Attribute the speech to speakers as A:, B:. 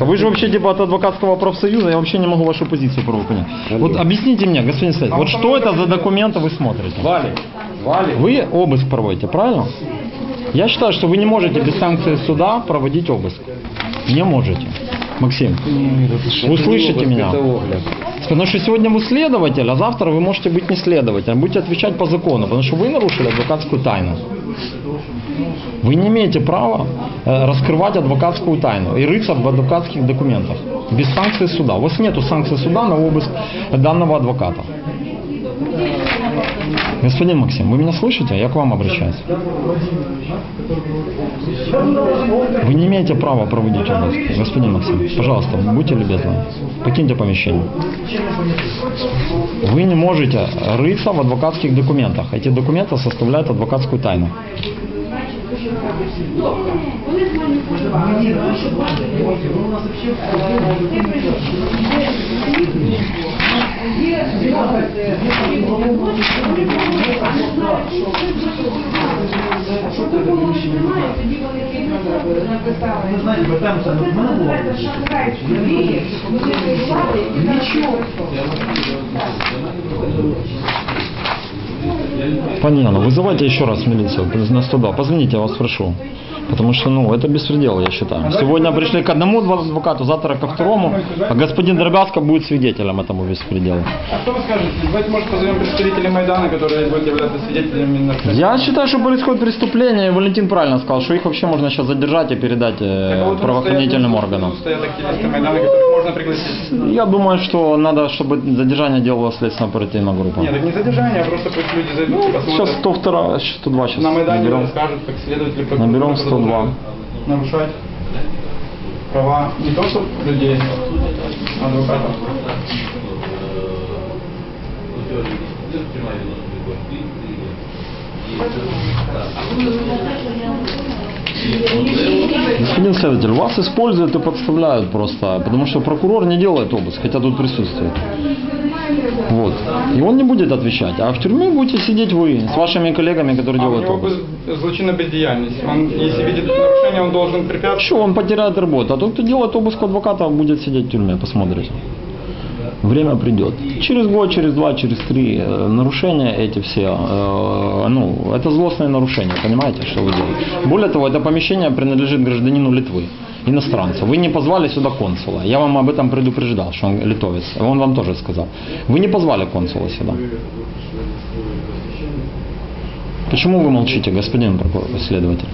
A: Вы же вообще от адвокатского профсоюза, я вообще не могу вашу позицию правую понять. Вот объясните мне, господин следователь, вот что это за документы вы смотрите?
B: Вали. Вали.
A: Вы обыск проводите, правильно? Я считаю, что вы не можете без санкции суда проводить обыск. Не можете. Максим, вы слышите меня? Потому что сегодня вы следователь, а завтра вы можете быть не следователем. Будете отвечать по закону, потому что вы нарушили адвокатскую тайну. Вы не имеете права э, раскрывать адвокатскую тайну и рыться в адвокатских документах без санкции суда. У вас нету санкции суда на обыск данного адвоката. Господин Максим, вы меня слышите? Я к вам обращаюсь. Вы не имеете права проводить обыск. Господин Максим, пожалуйста, будьте любезны. Покиньте помещение. Вы не можете рыться в адвокатских документах. Эти документы составляют адвокатскую тайну.
C: Ви знаєте, бо там це не в мене було.
A: Понятно. Вызывайте еще раз милицию на 102. Позвоните, я вас прошу. Потому что, ну, это беспредел, я считаю. Сегодня пришли к одному адвокату, завтра ко второму, а господин Дробязко будет свидетелем этому беспределу.
B: А что вы скажете? Давайте, может, позовем представителей Майдана, которые будут являться свидетелями нарушения.
A: Я считаю, что происходит преступление, и Валентин правильно сказал, что их вообще можно сейчас задержать и передать э,
B: Так, вот тут
A: правоохранительным
B: стоят-
A: органам.
B: Стоят активисты Майдана, которых можно пригласить.
A: Я думаю, что надо, чтобы задержание делала следственно-оперативная группа.
B: Нет, так не задержание, а просто пусть люди зайдут и
A: Сейчас
B: посмотрят.
A: 102, 102 сейчас
B: На Майдане
A: наберем.
B: расскажут, как следователи прокуратуры
A: Наберем 102.
B: продолжают нарушать права не то что людей, а адвокатов.
A: Господин следователь, вас используют и подставляют просто, потому что прокурор не делает обыск, хотя тут присутствует. Вот. И он не будет отвечать. А в тюрьме будете сидеть вы с вашими коллегами, которые
B: А
A: делают обыск.
B: злочинная бездеяльность. Он, если видит нарушение, он должен препятствовать.
A: Что, он потеряет работу. А тот, кто делает обыск адвоката, будет сидеть в тюрьме, посмотрите. Время придет. Через год, через два, через три э, нарушения эти все, э, ну, это злостные нарушения, понимаете, что вы делаете. Более того, это помещение принадлежит гражданину Литвы, иностранцу. Вы не позвали сюда консула. Я вам об этом предупреждал, что он литовец. Он вам тоже сказал. Вы не позвали консула сюда. Почему вы молчите, господин следователь?